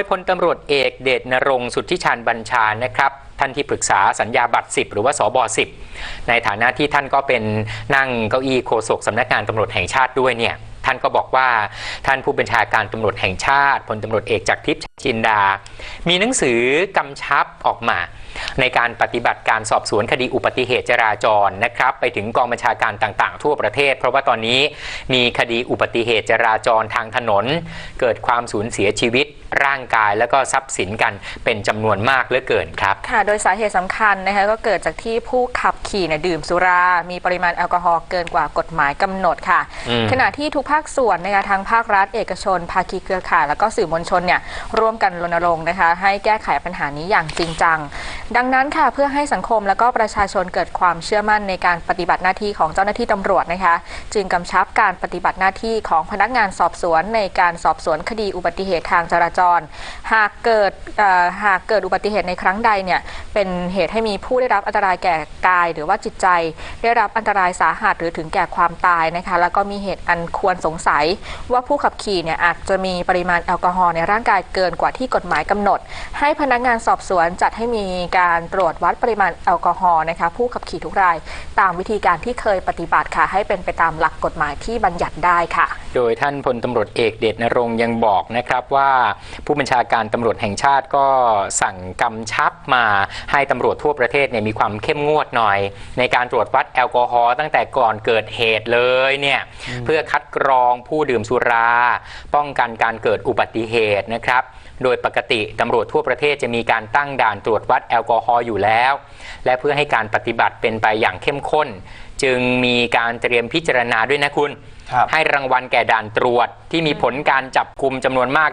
ยพลตำรวจเอกเดชนรงสุทธิชานบัญชานะครับท่านที่ปรึกษาสัญญาบัตร 10 หรือว่าสบ10 ในฐานะที่ท่านก็เป็นนั่งเก้าอี้โฆษกสำนักงานตำรวจแห่งชาติด้วยเนี่ย ท่านก็บอกว่าท่านผู้บัญชาการตำรวจแห่งชาติพลตำรวจเอกจากทิพย์จินดา มีหนังสือกำชับออกมา ในการปฏิบัติการสอบสวนคดีอุบัติเหตุจราจรนะครับ ไปถึงกองบัญชาการต่างๆ ทั่วประเทศ เพราะว่าตอนนี้มีคดีอุบัติเหตุจราจรทางถนน เกิดความสูญเสียชีวิตร่างกายแล้วก็ทรัพย์สินกันเป็นจำนวนมากเหลือเกินครับ ค่ะ โดยสาเหตุสำคัญนะคะก็เกิดจากที่ผู้ขับขี่เนี่ยดื่มสุรา มีปริมาณแอลกอฮอล์เกินกว่ากฎหมายกำหนดค่ะอืมขณะที่ทุกภาคาคส่วนนะคะทางภาครัฐเอกชน ภาคีเครือข่าย แล้วก็สื่อมวลชนเนี่ยร่วมกันรณรงค์นะคะให้แก้ไขปัญหานี้อย่างจริงจัง ดังนั้นค่ะเพื่อให้สังคมแล้วก็ประชาชนเกิดความเชื่อมั่นในการปฏิบัติหน้าที่ของเจ้าหน้าที่ตำรวจนะคะ จึงกำชับการปฏิบัติหน้าที่ของพนักงานสอบสวนในการสอบสวนคดีอุบัติเหตุทางจราจร หากเกิดหากเกิดอุบัติเหตุในครั้งใดเนี่ยเป็นเหตุให้มีผู้ได้รับอันตรายแก่กายหรือว่าจิตใจ ได้รับอันตรายสาหัสหรือถึงแก่ความตายนะคะแล้วก็มีเหตุอันควรสงสัย ว่าผู้ขับขี่เนี่ยอาจจะมีปริมาณแอลกอฮอล์ในร่างกายเกินกว่าที่กฎหมายกำหนด ให้พนักงานสอบสวนจัดให้มีการตรวจวัดปริมาณแอลกอฮอล์นะคะผู้ขับขี่ทุกราย ตามวิธีการที่เคยปฏิบัติค่ะให้เป็นไปตามหลักกฎหมายที่บัญญัติได้ค่ะ โดยท่านพลตำรวจเอกเดชนรงค์ยังบอกนะครับว่าผู้บัญชาการตำรวจแห่งชาติก็สั่งกำชับมาให้ตำรวจทั่วประเทศเนี่ยมีความเข้มงวดหน่อย ในการตรวจวัดแอลกอฮอล์ตั้งแต่ก่อนเกิดเหตุเลยเนี่ยเพื่อคัดกรองผู้ดื่มสุรา ป้องกันการเกิดอุบัติเหตุนะครับโดยปกติตำรวจทั่วประเทศจะมีการตั้งด่านตรวจวัดแอลกอฮอล์อยู่แล้ว และเพื่อให้การปฏิบัติเป็นไปอย่างเข้มข้น จึงมีการเตรียมพิจารณาด้วยนะคุณครับ ให้รางวัลแก่ด่านตรวจที่มีผลการจับกลุ่มจำนวนมาก